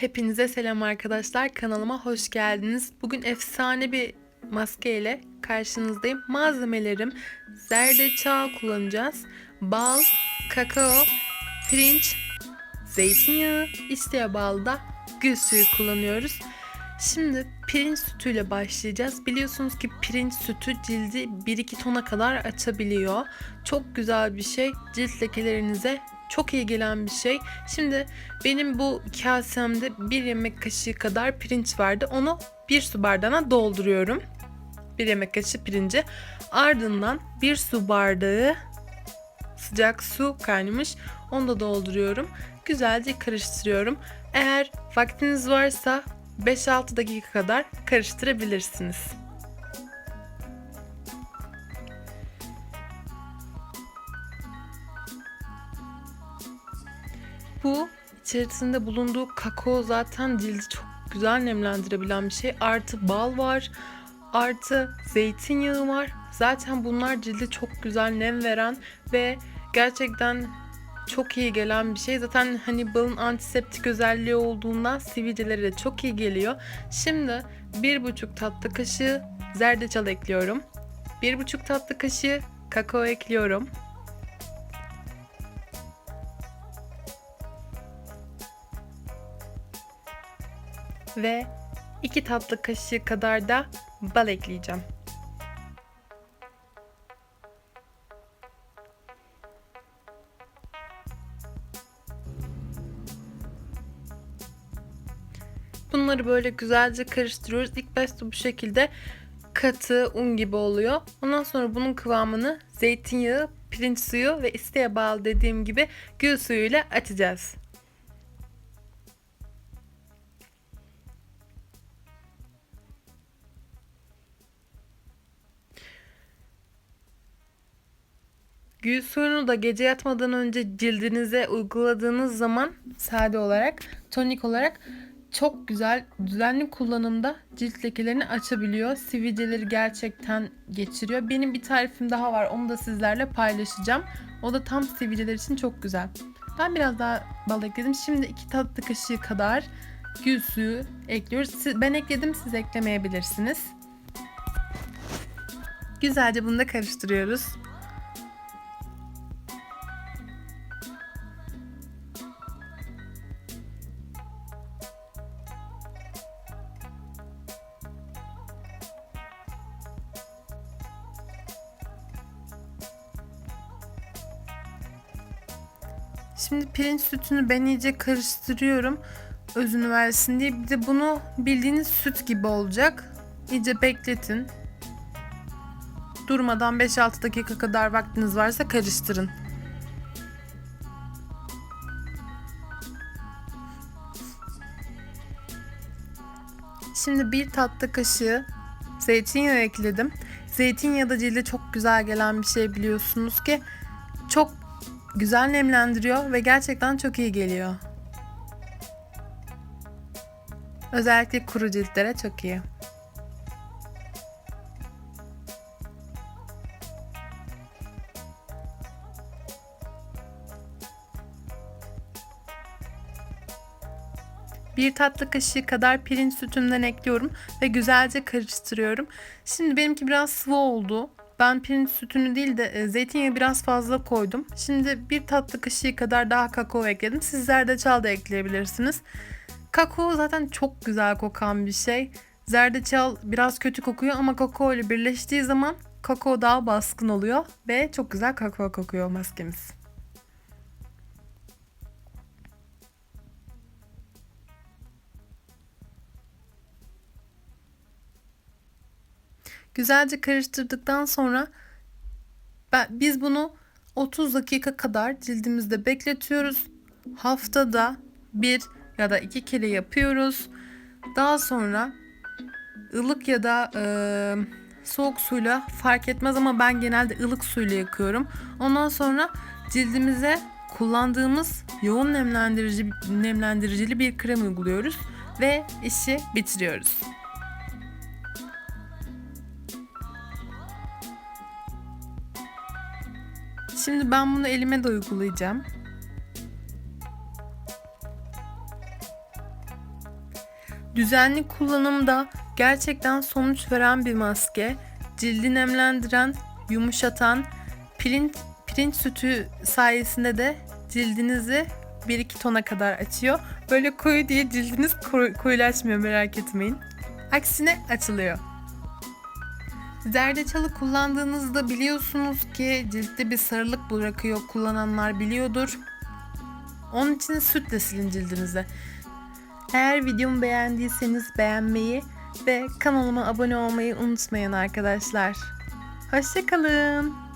Hepinize selam arkadaşlar. Kanalıma hoş geldiniz. Bugün efsane bir maske ile karşınızdayım. Malzemelerim zerdeçal kullanacağız. Bal, kakao, pirinç, zeytinyağı, isteğe bağlı da gül suyu kullanıyoruz. Şimdi pirinç sütüyle başlayacağız. Biliyorsunuz ki pirinç sütü cildi 1-2 tona kadar açabiliyor. Çok güzel bir şey. Cilt lekelerinize çok iyi gelen bir şey. Şimdi benim bu kasemde bir yemek kaşığı kadar pirinç vardı. Onu bir su bardağına dolduruyorum. Bir yemek kaşığı pirinci. Ardından bir su bardağı sıcak su kaynamış. Onu da dolduruyorum. Güzelce karıştırıyorum. Eğer vaktiniz varsa 5-6 dakika kadar karıştırabilirsiniz. Bu içerisinde bulunduğu kakao zaten cildi çok güzel nemlendirebilen bir şey. Artı bal var. Artı zeytinyağı var. Zaten bunlar cilde çok güzel nem veren ve gerçekten çok iyi gelen bir şey. Zaten hani balın antiseptik özelliği olduğundan sivilcelere de çok iyi geliyor. Şimdi bir buçuk tatlı kaşığı zerdeçal ekliyorum. Bir buçuk tatlı kaşığı kakao ekliyorum. Ve 2 tatlı kaşığı kadar da bal ekleyeceğim. Bunları böyle güzelce karıştırıyoruz. İlk başta bu şekilde katı un gibi oluyor. Ondan sonra bunun kıvamını zeytinyağı, pirinç suyu ve isteğe bağlı dediğim gibi gül suyu ile açacağız. Gül suyunu da gece yatmadan önce cildinize uyguladığınız zaman sade olarak, tonik olarak çok güzel düzenli kullanımda cilt lekelerini açabiliyor. Sivilceleri gerçekten geçiriyor. Benim bir tarifim daha var. Onu da sizlerle paylaşacağım. O da tam sivilceler için çok güzel. Ben biraz daha bal ekledim. Şimdi iki tatlı kaşığı kadar gül suyu ekliyoruz. Ben ekledim siz eklemeyebilirsiniz. Güzelce bunu da karıştırıyoruz. Şimdi pirinç sütünü ben iyice karıştırıyorum. Özünü versin diye. Bir de bunu bildiğiniz süt gibi olacak. İyice bekletin. Durmadan 5-6 dakika kadar vaktiniz varsa karıştırın. Şimdi bir tatlı kaşığı zeytinyağı ekledim. Zeytinyağı da cilde çok güzel gelen bir şey biliyorsunuz ki. Çok güzel nemlendiriyor ve gerçekten çok iyi geliyor. Özellikle kuru ciltlere çok iyi. Bir tatlı kaşığı kadar pirinç sütümden ekliyorum ve güzelce karıştırıyorum. Şimdi benimki biraz sıvı oldu. Ben pirinç sütünü değil de e, zeytinyağı biraz fazla koydum. Şimdi bir tatlı kaşığı kadar daha kakao ekledim. Sizler de çal da ekleyebilirsiniz. Kakao zaten çok güzel kokan bir şey. Zerdeçal biraz kötü kokuyor ama kakao ile birleştiği zaman kakao daha baskın oluyor ve çok güzel kakao kokuyor maskemiz. Güzelce karıştırdıktan sonra ben, biz bunu 30 dakika kadar cildimizde bekletiyoruz. Haftada bir ya da iki kere yapıyoruz. Daha sonra ılık ya da e, soğuk suyla fark etmez ama ben genelde ılık suyla yakıyorum. Ondan sonra cildimize kullandığımız yoğun nemlendirici nemlendiricili bir krem uyguluyoruz ve işi bitiriyoruz. Şimdi ben bunu elime de uygulayacağım. Düzenli kullanımda gerçekten sonuç veren bir maske. Cildi nemlendiren, yumuşatan, pirinç, pirinç sütü sayesinde de cildinizi 1-2 tona kadar açıyor. Böyle koyu diye cildiniz koyu- koyulaşmıyor merak etmeyin. Aksine açılıyor. Zerdeçalı kullandığınızda biliyorsunuz ki ciltte bir sarılık bırakıyor. Kullananlar biliyordur. Onun için sütle silin cildinizi. Eğer videomu beğendiyseniz beğenmeyi ve kanalıma abone olmayı unutmayın arkadaşlar. Hoşçakalın.